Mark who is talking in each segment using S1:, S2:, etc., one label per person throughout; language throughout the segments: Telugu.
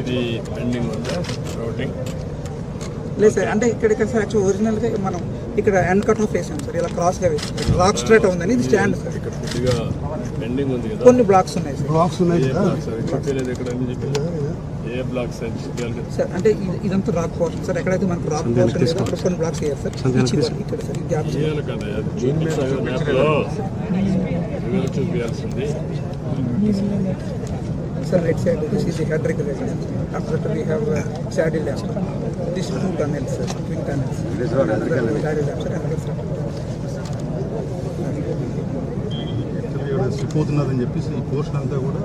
S1: ఇది పెండింగ్ ఉంది రౌటింగ్
S2: లేదు సార్ అంటే ఇక్కడ ఇక్కడ సార్ యాక్చువల్ ఒరిజినల్గా మనం ఇక్కడ ఎండ్ కట్ ఆఫ్ వేసాం సార్ ఇలా క్రాస్గా వేసాం. రాక్ స్ట్రైట్ ఉందని ఇది స్టాండ్ సార్.
S1: ఇక్కడ కొద్దిగా పెండింగ్ ఉంది కదా.
S2: కొన్ని బ్లాక్స్ ఉన్నాయి సార్.
S3: బ్లాక్స్ ఉన్నాయి
S1: ఏ బ్లాక్స్
S2: సార్? అంటే ఇది- ఇదంతా రాక్ పోర్షన్ సార్. ఎక్కడైతే మనకు రాక్ పోర్షన్ లేదో అక్కడ కొన్ని బ్లాక్స్ వేయాలి సార్. ఇక్కడ సార్ ఈ గ్యాప్
S1: చేయాలి కదా అది చూపించాలి. మ్యాప్లో river చూపించాల్సింది
S2: sir right side this is the head regulator after that we have saddle lab this two tunnels sir twin tunnels saddle lab sir another sir
S3: slip అవుతున్నదని చెప్పేసి ఈ పోర్షన్ అంతా కూడా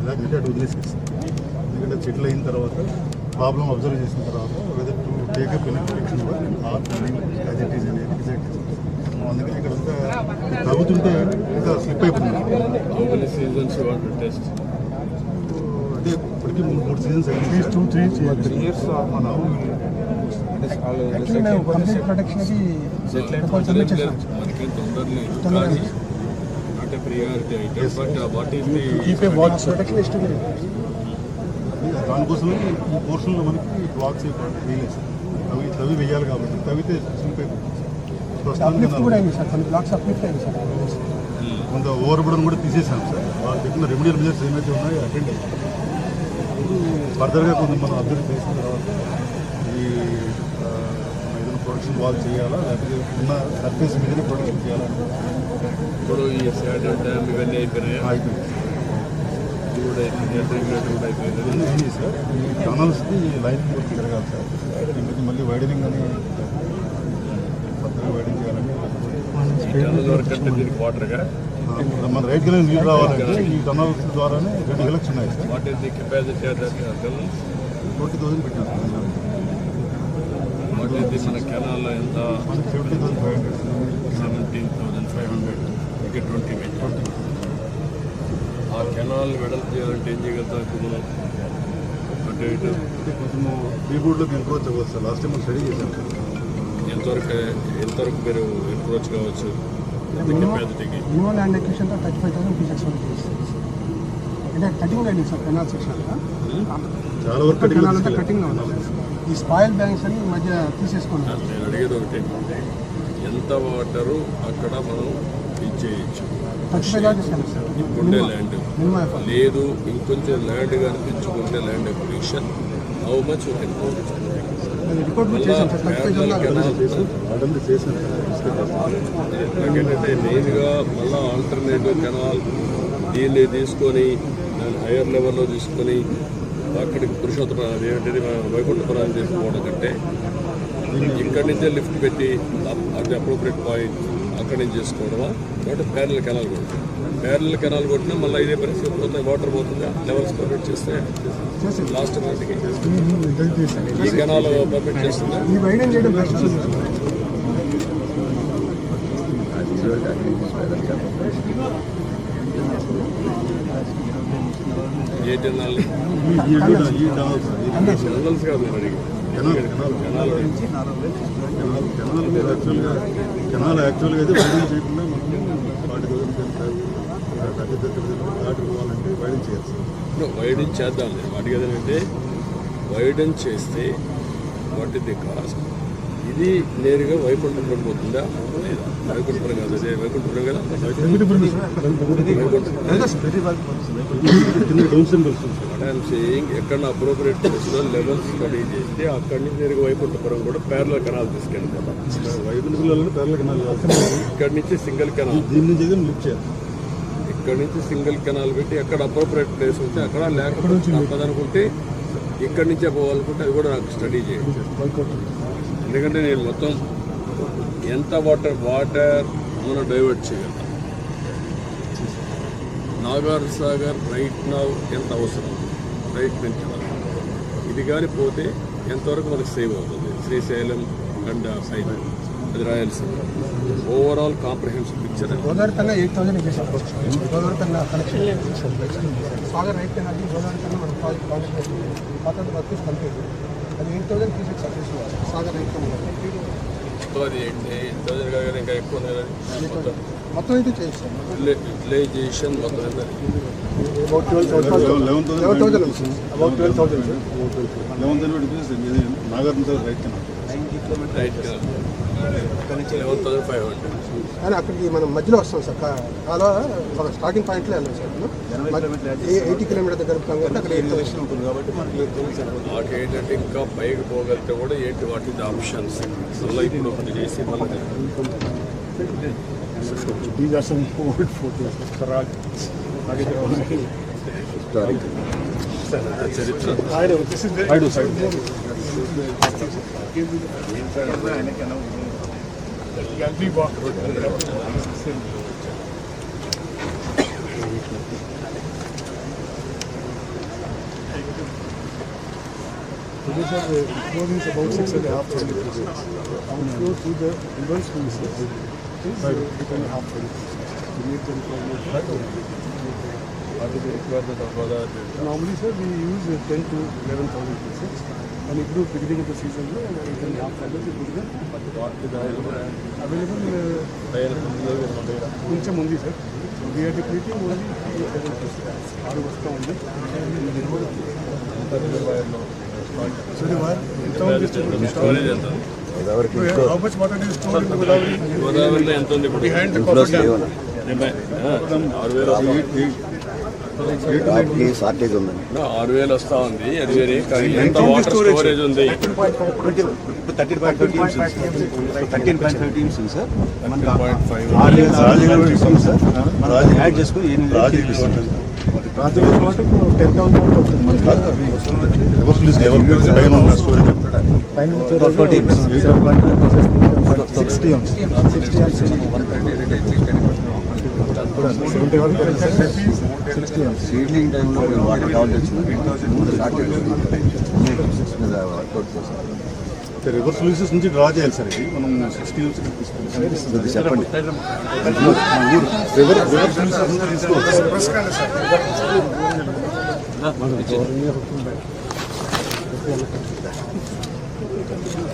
S3: అలాగే అటు వదిలేసేసి. ఎందుకంటే సెటిల్ అయిన తర్వాత ప్రాబ్లం అబ్జర్వ్ చేసిన తర్వాత whether to take up in protection or as it is అనేది డిసైడ్ చేస్తాం అందుకని ఇక్కడ అంతా తగ్గుతుంటే ఇంకా స్లిప్ అయిపోతుంది. ఇప్పటికీ మూడు మూడు సీజన్స్ అయింది. టూ త్రీ త్రీ ఇయర్స్ మన
S4: కంప్లీట్ ప్రొటెక్షన్
S1: మనకి తొందరలేదు కానీ not a priority item but what is the
S3: keep a watch protection ఇష్టం దానికోసమే ఈ పోర్షన్లో మనకి బ్లాక్స్ వేయలేదు సార్ తవి తవి వేయాలి కాబట్టి.
S4: అయింది సార్.
S3: కొంత ఓవర్ బుడన్ కూడా తీసేసాం సార్. వాళ్ళు చెప్పిన రెమెడియల్ మెజర్స్ ఏమైతే ఉన్నాయో అటెండ్ అయ్యాం ఇప్పుడు ఫర్దర్గా కొంత మనం అబ్జర్వ్ చేసిన తర్వాత ఈ ఏదైనా ప్రొడక్షన్ వాల్ చేయాలా? లేకపోతే ఉన్న సర్ఫేస్ మీదనే ప్రొడక్షన్ చేయాలా?
S1: ఇప్పుడు ఈ శాటర్ డ్యామ్ ఇవన్నీ అయిపోయినాయి?
S3: అయిపోయింది
S1: ఇది కూడా అయిపోయింది?
S3: సార్. ఈ టనల్స్కి లైన్ వర్క్ జరగాలి సార్. ఇంటికి మళ్ళీ వైడనింగ్ అని కొత్తగా వైడింగ్ చేయాలంటే
S1: టన్నల్ వరకు అంటే దీనికి వాటర్గా
S3: మన రైట్ కిలో నీళ్ళు రావాలంటే ఈ టనల్స్ ద్వారానే రెండు ఎలక్షన్ ఉన్నాయి sir
S1: what is the capacity of that tunnel
S3: twenty thousand పెట్టారు
S1: వాట్ ఈస్ ది మన కెనాల్లో ఎంత
S3: fifty thousand five hundred
S1: seventeen thousand five hundred ఇంకా ట్వంటీ ఆ కెనాల్ వెడల్పు చేయాలంటే ఏం చేయగలుగుతాం మనం అటు ఇటు
S3: అంటే కొంచెము బీబోర్డ్లోకి ఎంక్రోచ్ అవ్వచ్చు సార్ లాస్ట్ టైం స్టడీ చేశాను సార్
S1: ఎంతవరకు ఎంతవరకు మీరు ఎన్క్రోచ్ కావచ్చు?
S4: Minimum land acquisition thirty five thousand phases అంటే కటింగ్ అయింది సార్ కెనాల్ సెక్షన్
S3: చాలా వరకు కటింగ్
S4: కెనాల్ అంతా కటింగ్ ఈ స్పాయిల్ బ్యాంక్స్ అని ఈ మధ్య తీసేసుకున్నారు.
S1: నేను అడిగేది ఒకటి. ఎంత వాటరు అక్కడ మనం ఇచ్చేయచ్చు? ఉండే ల్యాండ్ లేదు ఇంకొంచెం land కనిపించుకుంటే land acquisition how much
S4: you can చేశాం
S1: కెనాల్ మెయిన్గా మళ్ళా ఆల్టర్నేటివ్ కెనాల్ దీన్ని తీసుకొని దాన్ని హైయర్ లెవెల్లో తీసుకొని అక్కడికి పురుషోత్తరం అది ఏంటిది మన కంటే ఇక్కడి నుంచే లిఫ్ట్ పెట్టి అది అప్రోప్రియట్ పాయింట్ అక్కడి నుంచి చేసుకోవడమా కాబట్టి ప్యారల్ కెనాల్ కొట్టాం ప్యారల్ కెనాల్ కొట్టినా మళ్ళీ ఇదే పరిస్థితి పోతే వాటర్ పోతుందా లెవెల్స్ పర్మిట్ చేస్తే లాస్ట్ నాటికి ఈ కెనాల్ పర్మిట్ చేస్తుందా ఏ కెనాల్స్ కాదు నేను అడిగి
S3: canal canal
S1: canal
S3: canal canal మీద యాక్చువల్గా కెనాల్ యాక్చువల్గా అయితే వైడింగ్ చేయకుండా మనం ఫార్టీ థౌసండ్ థర్టీ దాటి పోవాలంటే వైడింగ్ చేయాలి.
S1: వైడెన్ చేద్దాం వాటికి ఏదైనా ఏంటంటే వైడెన్ చేస్తే వాట్ ఇస్ ది కాస్ట్ ఇది నేరుగా వైకుంఠపురం పోతుందా? వైకుంఠపురం కాదు అదే వైకుంఠపురం కదా? వైకుంఠపురం
S3: డౌన్
S1: సేయింగ్ ఎక్కడ అప్రోప్రియేట్ ప్లేస్లో లెవెల్స్ స్టడీ చేస్తే అక్కడి నుంచి నేరుగా వైకుంఠపురం కూడా పేర్ల కెనాల్ తీసుకెళ్ళిపోతాం.
S3: వైకుంఠ పేర్ల కెనాల్
S1: ఇక్కడి నుంచి సింగిల్ కెనాల్
S3: దీని నుంచి అయితే లిఫ్ట్ చేయాలి
S1: ఇక్కడి నుంచి సింగిల్ కెనాల్ పెట్టి ఎక్కడ అప్రోప్రియేట్ ప్లేస్ ఉంటే అక్కడ లేకపోతే తప్పదనుకుంటే ఇక్కడి నుంచే పోవాలనుకుంటే అది కూడా నాకు స్టడీ చేయాలి ఎందుకంటే నేను మొత్తం ఎంత వాటర్ వాటర్ మనం డైవర్ట్ చేయగలం నాగార్ సాగర్ రైట్ నౌ ఎంత అవసరం రైట్ నుంచి ఇది కానీ పోతే ఎంతవరకు మనకు సేవ్ అవుతుంది శ్రీశైలం అండ్ సైడ్ అది రాయాల్సింది ఓవరాల్ కాంప్రహెన్సివ్ పిక్చర్
S4: గోదావరి కన్నా ఎయిట్ థౌసండ్ చేసాం గోదావరి కన్నా కనెక్షన్ సాగర్ రైట్ కన్నా గోదావరి కన్నా మనం ప్రాజెక్ట్ కాంటాక్ట్ కొత్త వర్క్ ఇస్ కంప్లీట్
S1: సో అది ఎయిట్ థౌసండ్ కాదు ఇంకా ఎక్కువ ఉంది కదా. మొత్తం
S4: అయితే
S1: యూటిలైజేషన్ మొత్తం ఎంత?
S4: సార్
S5: సార్ రైట్ కింద
S1: రైట్ కదా లెవెన్ థౌసండ్ ఫైవ్ హండ్రెడ్
S4: కానీ అక్కడికి మనం మధ్యలో వస్తాం సార్ కా- కాలువ మన స్టార్టింగ్ పాయింట్లో వెళ్ళాం సార్ ఎయిటీ కిలోమీటర్ దగ్గర అక్కడ ఉంటుంది కాబట్టి మనకి
S1: ఏంటంటే ఇంకా పైకి పోగలిగితే కూడా ఏంటి వాటి ఆప్షన్స్ మళ్ళీ ఇప్పుడు ఒకటి చేసి మళ్ళీ
S5: These are some old photos. Karaj.
S1: చరిత్ర
S5: I know. This is I do, sir. Gallery Producer, the clothing about six and a half twenty to the investment is eight and a half twenty. To meet the requirement.
S1: What is the requirement of other?
S5: Normally, sir, we use ten to eleven thousand pieces. Uh, have figures, you put them available. Uh, కొంచెం ఉంది సార్ వీఆర్ డిప్లీటింగ్ ఓన్లీ ఆరు వస్తూ ఉంది
S1: గోదావరిలో ఎంత ఉంది ఇప్పుడు
S5: ద
S1: ఆరు వేలు
S6: షార్టేజ్ ఉందండి
S1: ఆరు వేలు వస్తా ఉంది అది వేరే కానీ ఎంత వాటర్ స్టోరేజ్ ఉంది
S6: thirteen point five TMCs thirteen point five TMCs ఉంది సార్ సార్ మనం యాడ్ చేసుకుని.
S5: సిక్స్టీ సిక్స్టీ
S6: సీడ్లింగ్ టైంలో మేము వాటర్ కావాలి వచ్చింది
S5: రివర్స్ లూసెస్ నుంచి డ్రా చేయాలి సార్ ఇది. మనం సిక్స్టీ
S6: చెప్పండి.
S5: రివర్ రివర్స్ లూసెస్ నుంచి తీసుకోవచ్చు.